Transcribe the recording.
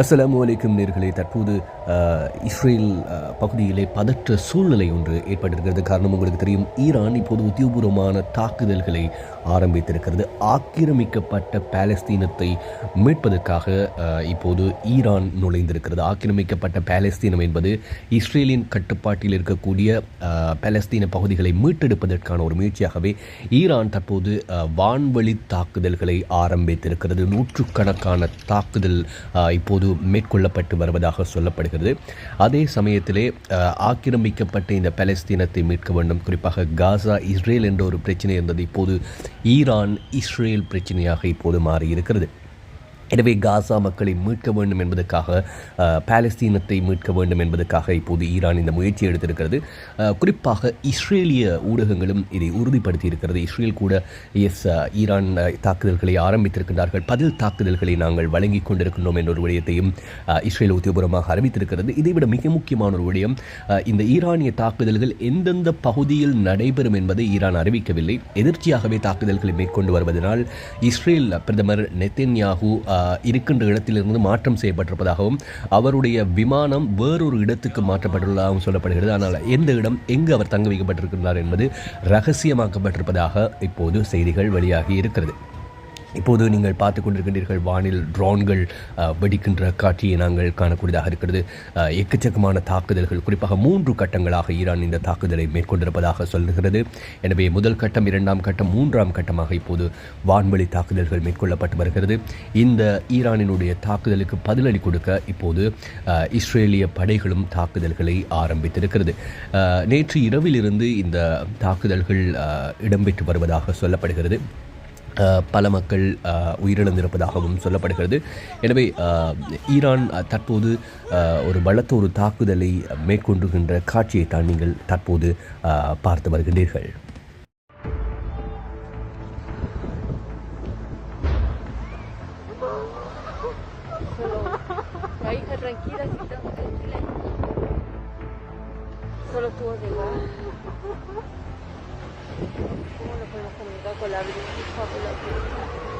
அஸ்லாம் வலைக்கும் நேர்களே தற்போது இஸ்ரேல் பகுதியிலே பதற்ற சூழ்நிலை ஒன்று ஏற்பட்டிருக்கிறது. காரணம் உங்களுக்கு தெரியும் ஈரான் இப்போது உத்தியோகபூர்வமான தாக்குதல்களை ஆரம்பித்திருக்கிறது. ஆக்கிரமிக்கப்பட்ட பாலஸ்தீனத்தை மீட்பதற்காக இப்போது ஈரான் நுழைந்திருக்கிறது. ஆக்கிரமிக்கப்பட்ட பாலஸ்தீனம் என்பது இஸ்ரேலின் கட்டுப்பாட்டில் இருக்கக்கூடிய பாலஸ்தீன பகுதிகளை மீட்டெடுப்பதற்கான ஒரு முயற்சியாகவே ஈரான் தற்போது வான்வழி தாக்குதல்களை ஆரம்பித்திருக்கிறது. நூற்றுக்கணக்கான தாக்குதல் இப்போது மேற்கொள்ளப்பட்டு வருவதாக சொல்லப்படுகிறது. அதே சமயத்திலே ஆக்கிரமிக்கப்பட்ட இந்த பாலஸ்தீனத்தை மீட்க வேண்டும். குறிப்பாக காசா இஸ்ரேல் என்ற ஒரு பிரச்சனை இருந்தது. இப்போது ஈரான் இஸ்ரேல் பிரச்சனையாக இப்போது மாறியிருக்கிறது. எனவே காசா மக்களை மீட்க வேண்டும் என்பதற்காக பாலஸ்தீனத்தை மீட்க வேண்டும் என்பதற்காக இப்போது ஈரான் இந்த முயற்சி எடுத்திருக்கிறது. குறிப்பாக இஸ்ரேலிய ஊடகங்களும் இதை உறுதிப்படுத்தி இருக்கிறது இஸ்ரேல் கூட எஸ் ஈரான் தாக்குதல்களை ஆரம்பித்திருக்கின்றார்கள். பதில் தாக்குதல்களை நாங்கள் வழங்கி கொண்டிருக்கின்றோம் என்ற ஒரு விடயத்தையும் இஸ்ரேல் உத்தியோகபூர்வமாக அறிவித்திருக்கிறது. இதைவிட மிக முக்கியமான ஒரு விடயம் இந்த ஈரானிய தாக்குதல்கள் எந்தெந்த பகுதியில் நடைபெறும் என்பதை ஈரான் அறிவிக்கவில்லை. எதிர்ச்சியாகவே தாக்குதல்களை மேற்கொண்டு வருவதனால் இஸ்ரேல் பிரதமர் நெத்தன்யாகு இருக்கின்ற இடத்திலிருந்து மாற்றம் செய்யப்பட்டிருப்பதாகவும் அவருடைய விமானம் வேறொரு இடத்துக்கு மாற்றப்பட்டுள்ளதாகவும் சொல்லப்படுகிறது. ஆனால் எந்த இடம் எங்கு அவர் தங்க வைக்கப்பட்டிருக்கிறார் என்பது ரகசியமாக்கப்பட்டிருப்பதாக இப்போது செய்திகள் வெளியாகி இருக்கிறது. இப்போது நீங்கள் பார்த்து கொண்டிருக்கின்றீர்கள் வானில் ட்ரோன்கள் வெடிக்கின்ற காட்சியை நாங்கள் காணக்கூடியதாக இருக்கிறது. எக்கச்சக்கமான தாக்குதல்கள் குறிப்பாக மூன்று கட்டங்களாக ஈரான் இந்த தாக்குதலை மேற்கொண்டிருப்பதாக சொல்லுகிறது எனவே முதல் கட்டம் இரண்டாம் கட்டம் மூன்றாம் கட்டமாக இப்போது வான்வழி தாக்குதல்கள் மேற்கொள்ளப்பட்டு வருகிறது. இந்த ஈரானினுடைய தாக்குதலுக்கு பதிலடி கொடுக்க இப்போது இஸ்ரேலிய படைகளும் தாக்குதல்களை ஆரம்பித்திருக்கிறது. நேற்று இரவிலிருந்து இந்த தாக்குதல்கள் இடம்பெற்று வருவதாக சொல்லப்படுகிறது. பல மக்கள் அஹ், உயிரிழந்திருப்பதாகவும் சொல்லப்படுகிறது. எனவே ஈரான் தற்போது ஒரு பலத்த ஒரு தாக்குதலை மேற்கொண்டுகின்ற காட்சியை தான் நீங்கள் தற்போது அஹ், பார்த்து வருகின்றீர்கள். Solo la comunica con la Brindis Fabula Group.